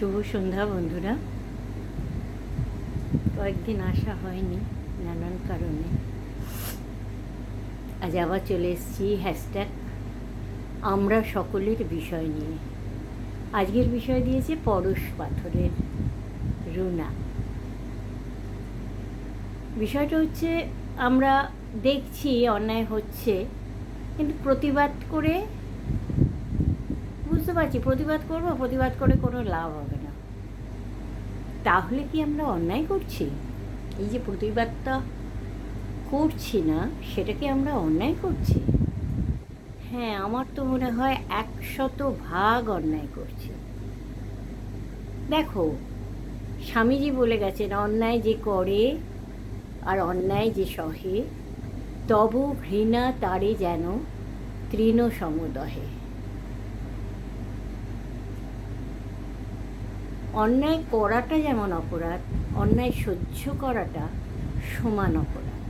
শুভ সন্ধ্যা, বন্ধুরা। কয়েকদিন আসা হয়নি নানান কারণে। আজ আবার চলে এসেছি হ্যাশট্যাগ আমরা সকলের বিষয় নিয়ে। আজকের বিষয় দিয়েছে পরশ পাথরের রুনা। বিষয়টা হচ্ছে, আমরা দেখছি, অন্যায় হচ্ছে, কিন্তু প্রতিবাদ করে বুঝতে পারছি, প্রতিবাদ করব, প্রতিবাদ করে কোনো লাভ হবে না। তাহলে কি আমরা অন্যায় করছি? এই যে প্রতিবাদটা করছি না, সেটা কি আমরা অন্যায় করছি? হ্যাঁ আমার তো মনে হয় একশত ভাগ অন্যায় করছি। দেখো, স্বামীজি বলে গেছেন, অন্যায় যে করে আর অন্যায় যে সহে, তব ঘৃণা তারে যেন তৃণ সমদহে। অন্যায় করাটা যেমন অপরাধ, অন্যায় সহ্য করাটা সমান অপরাধ।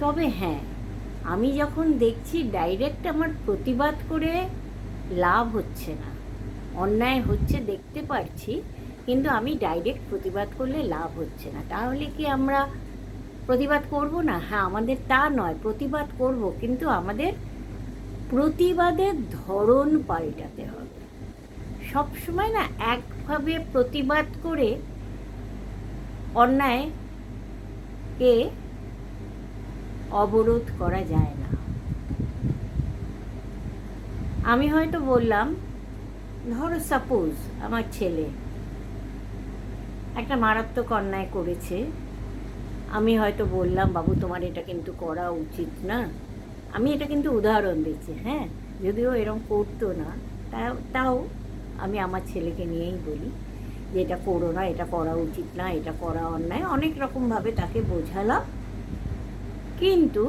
তবে হ্যাঁ আমি যখন দেখছি ডাইরেক্ট আমার প্রতিবাদ করে লাভ হচ্ছে না, অন্যায় হচ্ছে দেখতে পারছি, কিন্তু আমি ডাইরেক্ট প্রতিবাদ করলে লাভ হচ্ছে না। তাহলে কি আমরা প্রতিবাদ করব না? হ্যাঁ আমাদের তা নয়, প্রতিবাদ করব, কিন্তু আমাদের প্রতিবাদের ধরন পাল্টাতে হবে। সবসময় না না একভাবে প্রতিবাদ করে অন্যায়কে অবরোধ করা যায় না। আমি হয়তো বললাম, ধরো সাপোজ আমার ছেলে একটা মারাত্মক অন্যায় করেছে, আমি হয়তো বললাম, বাবু, তোমার এটা কিন্তু করা উচিত না। আমি এটা কিন্তু উদাহরণ দিচ্ছি হ্যাঁ? যদিও এরকম করতো না তাও আমি আমার ছেলেকে নিয়েই বলি যে এটা করো না, এটা করা উচিত না, এটা করা অন্যায়। অনেক রকমভাবে তাকে বোঝালাম, কিন্তু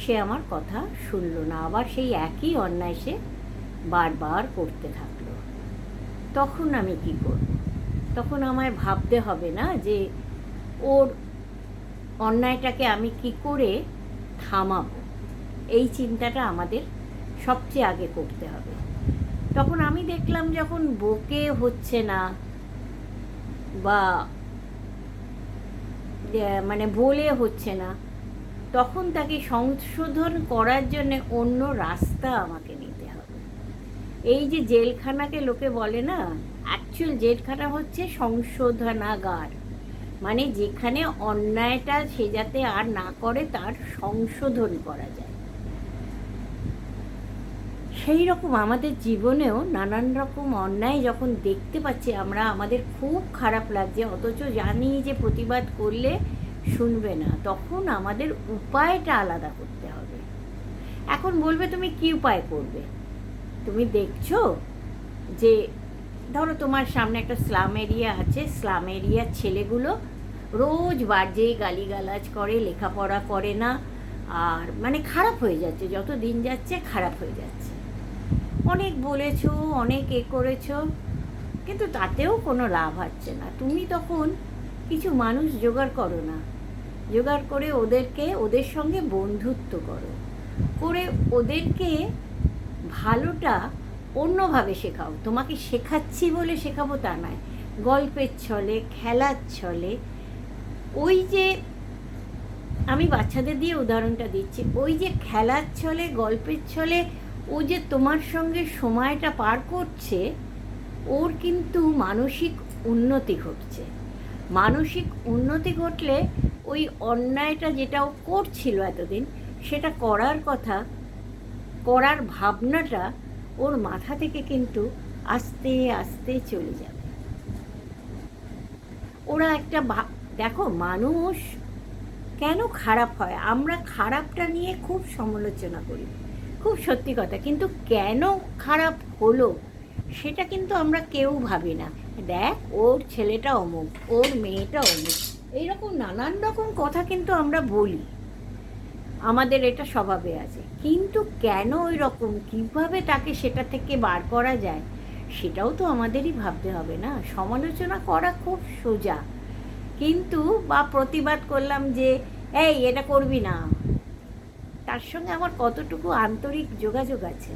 সে আমার কথা শুনল না। আবার সেই একই অন্যায় সে বারবার করতে থাকল। তখন আমি কি করব? তখন আমায় ভাবতে হবে না যে ওর অন্যায়টাকে আমি কি করে থামাবো? এই চিন্তাটা আমাদের সবচেয়ে আগে করতে হবে। তখন আমি দেখলাম যখন বকে হচ্ছে না বা মানে বলে হচ্ছে না, তখন তাকে সংশোধন করার জন্য অন্য রাস্তা আমাকে নিতে হবে। এই যে জেলখানাকে লোকে বলে না অ্যাকচুয়াল জেলখানা হচ্ছে সংশোধনাগার। মানে যেখানে অন্যায়টা সে যাতে আর না করে, তার সংশোধন করা যায়। সেই রকম আমাদের জীবনেও নানান রকম অন্যায় যখন দেখতে পাচ্ছি, আমরা, আমাদের খুব খারাপ লাগছে। অথচ জানি যে প্রতিবাদ করলে শুনবে না। তখন আমাদের উপায়টা আলাদা করতে হবে। এখন বলবে, তুমি কি উপায় করবে? তুমি দেখছ যে, ধরো তোমার সামনে একটা স্লাম এরিয়া আছে। স্লাম এরিয়ার ছেলেগুলো রোজ বাজে, গালিগালাজ করে, লেখাপড়া করে না। আর মানে খারাপ হয়ে যাচ্ছে। যত দিন যাচ্ছে, খারাপ হয়ে যাচ্ছে। অনেক বলেছ, অনেক এ করেছ, কিন্তু তাতেও কোনো লাভ হচ্ছে না। তুমি তখন কিছু মানুষ জোগাড় করো না। জোগাড় করে ওদেরকে, ওদের সঙ্গে বন্ধুত্ব করো। করে ওদেরকে ভালোটা অন্যভাবে শেখাও। তোমাকে শেখাচ্ছি বলে শেখাবো তা নয়। গল্পের ছলে, খেলার ছলে, ওই যে আমি বাচ্চাদের দিয়ে উদাহরণটা দিচ্ছি। ওই যে খেলার ছলে, গল্পের ছলে ও যে তোমার সঙ্গে সময়টা পার করছে, ওর কিন্তু মানসিক উন্নতি ঘটছে। মানসিক উন্নতি ঘটলে ওই অন্যায়টা যেটা ও করছিল এতদিন, সেটা করার কথা, করার ভাবনাটা ওর মাথা থেকে কিন্তু আস্তে আস্তে চলে যাবে। ওরা একটা দেখো মানুষ কেন খারাপ হয়? আমরা খারাপটা নিয়ে খুব সমালোচনা করি। খুব সত্যি কথা, কিন্তু কেন খারাপ হলো সেটা কিন্তু আমরা কেউ ভাবি না। দেখ, ওর ছেলেটা অমুক, ওর মেয়েটা অমুক, এইরকম নানান রকম কথা কিন্তু আমরা বলি। আমাদের এটা স্বভাবে আছে। কিন্তু কেন ওই রকম কীভাবে তাকে সেটা থেকে বার করা যায়, সেটাও তো আমাদেরই ভাবতে হবে না। সমালোচনা করা খুব সোজা। কিন্তু বা প্রতিবাদ করলাম যে, এই, এটা করবি না। তার সঙ্গে আমার কতটুকু আন্তরিক যোগাযোগ আছে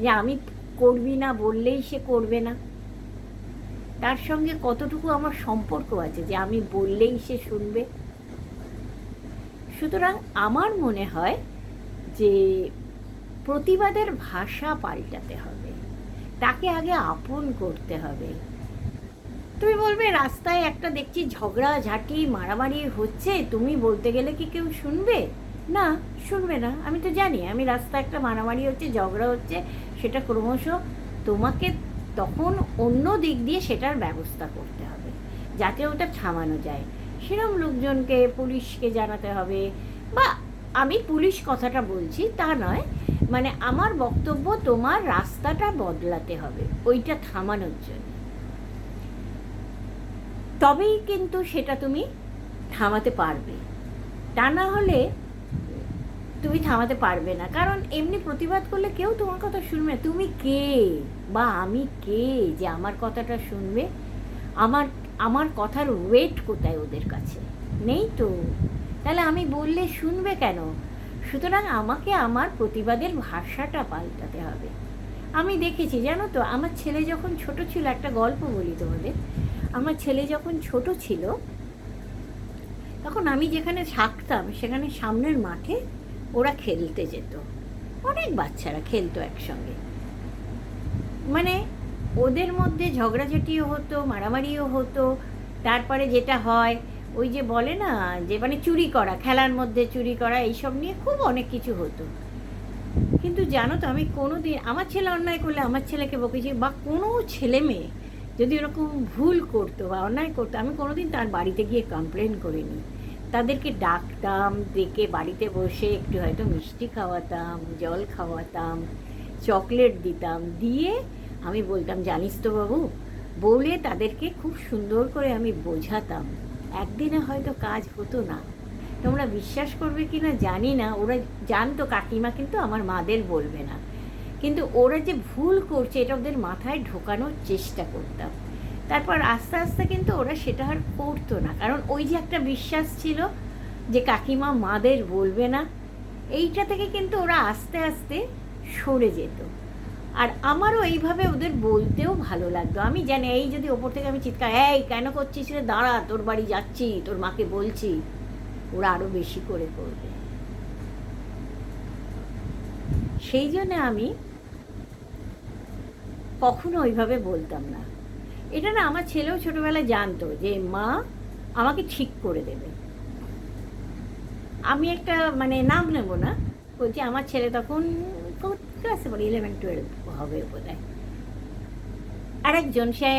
যে আমি করবি না বললেই সে করবে না। তার সঙ্গে কতটুকু আমার সম্পর্ক আছে যে আমি বললেই সে শুনবে। সুতরাং আমার মনে হয় যে প্রতিবাদের ভাষা পাল্টাতে হবে। তাকে আগে আপন করতে হবে। তুমি বলবে, রাস্তায় একটা দেখছি ঝগড়া ঝাঁটি মারামারি হচ্ছে, তুমি বলতে গেলে কি কেউ শুনবে? না, শুনবে না। আমি তো জানি, আমি রাস্তা একটা মারামারি হচ্ছে, ঝগড়া হচ্ছে, সেটা ক্রমশ তোমাকে তখন অন্য দিক দিয়ে সেটার ব্যবস্থা করতে হবে, যাতে ওটা থামানো যায়। সেরকম লোকজনকে পুলিশকে জানাতে হবে, বা আমি পুলিশ কথাটা বলছি তা নয় মানে আমার বক্তব্য তোমার রাস্তাটা বদলাতে হবে, ওইটা থামানোর জন্য। তবেই কিন্তু সেটা তুমি থামাতে পারবে। তা না হলে তুমি থামাতে পারবে না। কারণ এমনি প্রতিবাদ করলে কেউ তোমার কথা শুনবে না। তুমি কে? বা আমি কে যে আমার কথাটা শুনবে? আমার আমার কথার ওয়েট কোথায় ওদের কাছে? নেই তো। তাহলে আমি বললে শুনবে কেন? সুতরাং আমাকে আমার প্রতিবাদের ভাষাটা পাল্টাতে হবে। আমি দেখেছি, জানো তো, আমার ছেলে যখন ছোট ছিল, একটা গল্প বলি তোমাদের। আমার ছেলে যখন ছোট ছিল, তখন আমি যেখানে থাকতাম, সেখানে সামনের মাঠে ওরা খেলতে যেত। অনেক বাচ্চারা খেলতো একসঙ্গে। মানে ওদের মধ্যে ঝগড়াঝাটিও হতো, মারামারিও হতো। তারপরে যেটা হয়, ওই যে বলে না, যে মানে চুরি করা, খেলার মধ্যে চুরি করা, এইসব নিয়ে খুব অনেক কিছু হতো। কিন্তু জানো তো, আমি কোনো দিন আমার ছেলে অন্যায় করলে আমার ছেলেকে বকেছি, বা কোনো ছেলে মেয়ে যদি ওরকম ভুল করতো বা অন্যায় করতো, আমি কোনোদিন তার বাড়িতে গিয়ে কমপ্লেন করিনি। তাদেরকে ডাকতাম, ডেকে বাড়িতে বসে একটু হয়তো মিষ্টি খাওয়াতাম, জল খাওয়াতাম, চকলেট দিতাম। দিয়ে আমি বলতাম, জানিস তো বাবু, বলে তাদেরকে খুব সুন্দর করে আমি বোঝাতাম। একদিনে হয়তো কাজ হতো না। তোমরা বিশ্বাস করবে কি না জানি না। ওরা জানতো, কাকিমা কিন্তু আমার মাদের বলবে না। কিন্তু ওরা যে ভুল করছে, এটা ওদের মাথায় ঢোকানোর চেষ্টা করতাম। তারপর আস্তে আস্তে কিন্তু ওরা সেটা আর করতো না। কারণ ওই যে একটা বিশ্বাস ছিল যে কাকিমা মাদের বলবে না, এইটা থেকে কিন্তু ওরা আস্তে আস্তে সরে যেত। আর আমারও এইভাবে ওদের বলতেও ভালো লাগতো। আমি জানি এই যদি ওপর থেকে আমি চিৎকার, এই, কেন করছিস রে? দাঁড়া, তোর বাড়ি যাচ্ছি, তোর মাকে বলছি। ওরা আরও বেশি করে করবে সেই জন্য আমি কখনো ওইভাবে বলতাম না। এটা না আমার ছেলেও ছোটোবেলায় জানতো যে, মা, আমাকে ঠিক করে দেবে। আমি একটা মানে নাম নেব না, বলছি, আমার ছেলে তখন ক্লাসে পড়ে ইলেভেন টুয়েলভ হবে বোধ হয় আরেকজন, সে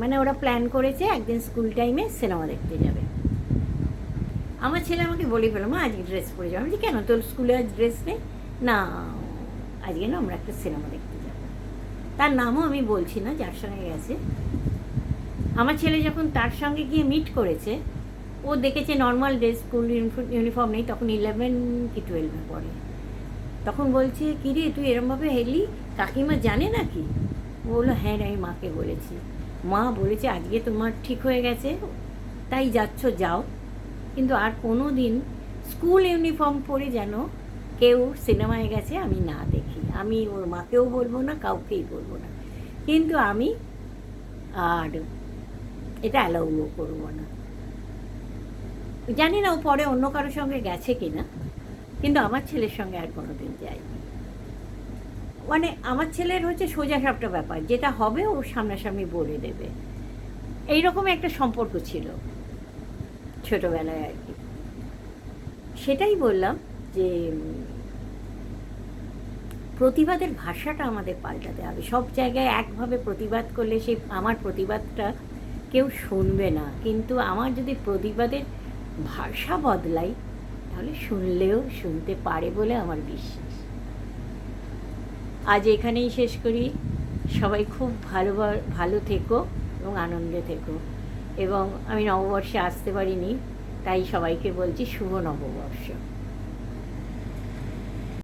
মানে ওরা প্ল্যান করেছে একদিন স্কুল টাইমে সিনেমা দেখতে যাবে। আমার ছেলে আমাকে বলে ফেলো, মা, আজকে ড্রেস পরে যাব। আমি কেন? তোর স্কুলে আজ ড্রেস নেই? না, আজকে না, আমরা একটা সিনেমা দেখতে যাব। তার নামও আমি বলছি না যার সঙ্গে গেছে। আমার ছেলে যখন তার সঙ্গে গিয়ে মিট করেছে ও দেখেছে নর্মাল ড্রেস স্কুল ইউনিফর্ম নেই তখন ইলেভেন কি টুয়েলভে পড়ে। তখন বলছে কিরে তুই এরমভাবে হেলি? কাকিমা জানে নাকি? ও বলল হ্যাঁ রে, আমি মাকে বলেছি। মা বলেছে আজকে তোমার ঠিক হয়ে গেছে তাই যাচ্ছ যাও। কিন্তু আর কোনো দিন স্কুল ইউনিফর্ম পরে যেন কেউ সিনেমায় গেছে আমি না দেখি। আমি ওর মাকেও বলব না, কাউকেই বলব না। কিন্তু আমি আর এটা অ্যালাউও করব না। জানি না ও পরে অন্য কারোর সঙ্গে গেছে কিনা, কিন্তু আমার ছেলের সঙ্গে আর কোনো দিন যায়নি। মানে আমার ছেলের হচ্ছে সোজা সাপটা ব্যাপার, যেটা হবে ও সামনাসামনি বলে দেবে। এইরকম একটা সম্পর্ক ছিল ছোটোবেলায় আর কি। সেটাই বললাম যে প্রতিবাদের ভাষাটা আমাদের পাল্টাতে হবে। সব জায়গায় একভাবে প্রতিবাদ করলে সেই আমার প্রতিবাদটা কেউ শুনবে না। কিন্তু আমার যদি প্রতিবাদের ভাষা বদলাই, তাহলে শুনলেও শুনতে পারে বলে আমার বিশ্বাস। আজ এখানেই শেষ করি। সবাই খুব ভালো ভালো থেকো এবং আনন্দে থেকো। এবং আমি নববর্ষে আসতে পারিনি, তাই সবাইকে বলছি শুভ নববর্ষ।